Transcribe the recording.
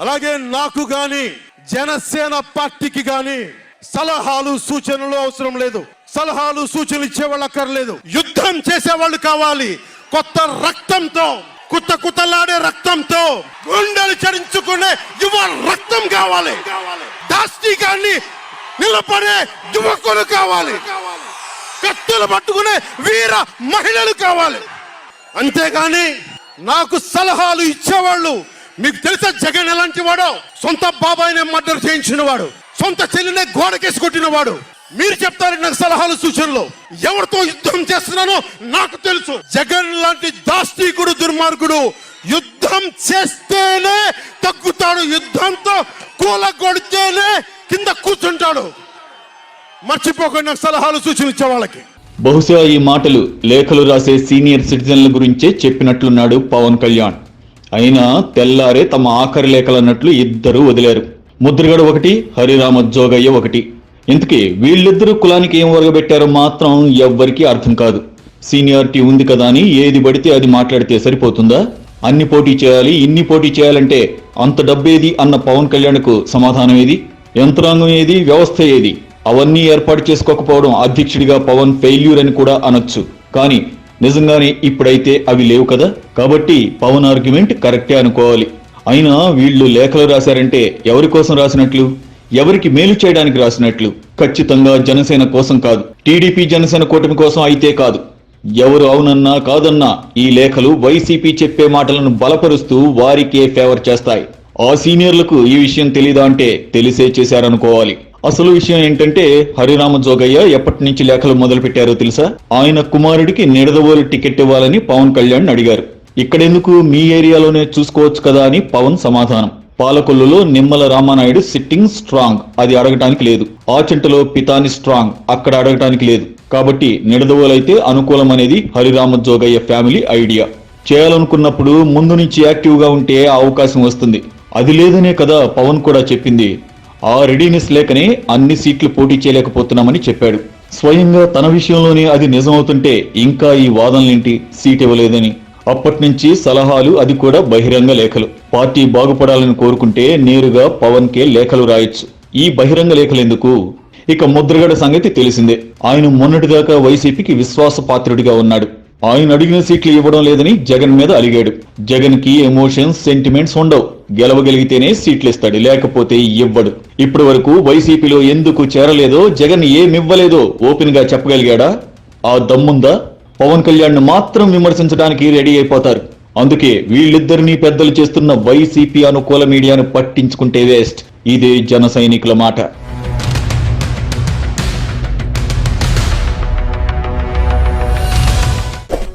అలాగే నాకు గాని జనసేన పార్టీకి గాని సలహాలు సూచనలు అవసరం లేదు. సలహాలు సూచనలు ఇచ్చేవాళ్ళు అక్కర్లేదు యుద్ధం చేసేవాళ్ళు కావాలి. కొత్త రక్తంతో కుత్త కుతలాడే రక్తంతో గుండెలు చరించుకునే యువ రక్తం కావాలి. దాష్టికాన్ని నిలబడే యువకులు కావాలి. కత్తులు పట్టుకునే వీర మహిళలు కావాలి. అంతేగాని నాకు సలహాలు ఇచ్చేవాళ్ళు మీకు తెలుసా జగన్ ఎలాంటి వాడో? సొంత బాబాయినే మర్డర్ చేయించిన వాడు సొంత చెల్లినే గోడకేసి కొట్టిన వాడు. మీరు చెప్తారు నాకు సలహాలు సూచనలు. ఎవరితో యుద్ధం చేస్తున్నానో నాకు తెలుసు. జగన్ లాంటి దాష్టీకుడు దుర్మార్గుడు యుద్ధం చేస్తేనే మర్చిపోకుండా సలహాలు సూచనలు ఇచ్చే వాళ్ళకి. బహుశా ఈ మాటలు లేఖలు రాసే సీనియర్ సిటిజన్ల గురించే చెప్పినట్లున్నాడు పవన్ కళ్యాణ్. అయినా తెల్లారే తమ ఆఖరి లేఖలన్నట్లు ఇద్దరూ వదిలారు. ముద్రగడ ఒకటి హరిరామ జోగయ్య ఒకటి. ఇంతకీ వీళ్ళిద్దరూ కులానికి ఏం వరగబెట్టారో మాత్రం ఎవ్వరికీ అర్థం కాదు. సీనియారిటీ ఉంది కదా అని ఏది పడితే అది మాట్లాడితే సరిపోతుందా? అన్ని పోటీ చేయాలి ఇన్ని పోటీ చేయాలంటే అంత డబ్బేది అన్న పవన్ కళ్యాణ్కు సమాధానం ఏది? యంత్రాంగం ఏది? వ్యవస్థ ఏది? అవన్నీ ఏర్పాటు చేసుకోకపోవడం అధ్యక్షుడిగా పవన్ ఫెయిల్యూర్ అని కూడా అనొచ్చు. కానీ నిజంగానే ఇప్పుడైతే అవి లేవు కదా? కాబట్టి పవన్ ఆర్గ్యుమెంట్ కరెక్టే అనుకోవాలి. అయినా వీళ్ళు లేఖలు రాశారంటే ఎవరి కోసం రాసినట్లు? ఎవరికి మేలు చేయడానికి రాసినట్లు? ఖచ్చితంగా జనసేన కోసం కాదు. టీడీపీ జనసేన కూటమి కోసం అయితే కాదు. ఎవరు అవునన్నా కాదన్నా ఈ లేఖలు వైసీపీ చెప్పే మాటలను బలపరుస్తూ వారికే ఫేవర్ చేస్తాయి. ఆ సీనియర్లకు ఈ విషయం తెలీదా అంటే తెలిసే చేశారనుకోవాలి. అసలు విషయం ఏంటంటే హరిరామ జోగయ్య ఎప్పటి నుంచి లేఖలు మొదలు పెట్టారో తెలుసా? ఆయన కుమారుడికి నిడదవోలు టికెట్ ఇవ్వాలని పవన్ కళ్యాణ్ అడిగారు. ఇక్కడెందుకు మీ ఏరియాలోనే చూసుకోవచ్చు కదా అని పవన్ సమాధానం. పాలకొల్లులో నిమ్మల రామానాయుడు సిట్టింగ్ స్ట్రాంగ్ అది అడగటానికి లేదు. ఆచంటలో పితాని స్ట్రాంగ్ అక్కడ అడగటానికి లేదు. కాబట్టి నిడదవోలైతే అనుకూలం అనేది హరిరామ జోగయ్య ఫ్యామిలీ ఐడియా చేయాలనుకున్నప్పుడు ముందు నుంచి యాక్టివ్గా ఉంటే ఆ అవకాశం వస్తుంది. అది లేదనే కదా పవన్ కూడా చెప్పింది. ఆ రెడీనెస్ లేకనే అన్ని సీట్లు పోటీ చేయలేకపోతున్నామని చెప్పాడు. స్వయంగా తన విషయంలోనే అది నిజమవుతుంటే ఇంకా ఈ వాదనలేంటి? సీట్ ఇవ్వలేదని. అప్పటినుంచి సలహాలు అది కూడా బహిరంగ లేఖలు. పార్టీ బాగుపడాలని కోరుకుంటే నేరుగా పవన్ కే లేఖలు రాయొచ్చు. ఈ బహిరంగ లేఖలెందుకు? ఇక ముద్రగడ సంగతి తెలిసిందే. ఆయన మొన్నటిదాకా వైసీపీకి విశ్వాస పాత్రుడిగా ఉన్నాడు. ఆయన అడిగిన సీట్లు ఇవ్వడం లేదని జగన్ మీద అలిగాడు. జగన్కి ఎమోషన్స్ సెంటిమెంట్స్ ఉండవు. గెలవగలిగితేనే సీట్లు ఇస్తాడు లేకపోతే ఇవ్వడు. ఇప్పటి వరకు వైసీపీలో ఎందుకు చేరలేదో జగన్ ఏమివ్వలేదో ఓపెన్గా చెప్పగలిగాడా? ఆ దమ్ముందా? పవన్ కళ్యాణ్ మాత్రం విమర్శించడానికి రెడీ అయిపోతారు. అందుకే వీళ్ళిద్దరినీ పెద్దలు చేస్తున్న వైసీపీ అనుకూల మీడియాను పట్టించుకుంటే వేస్ట్. ఇదే జన సైనికుల మాట.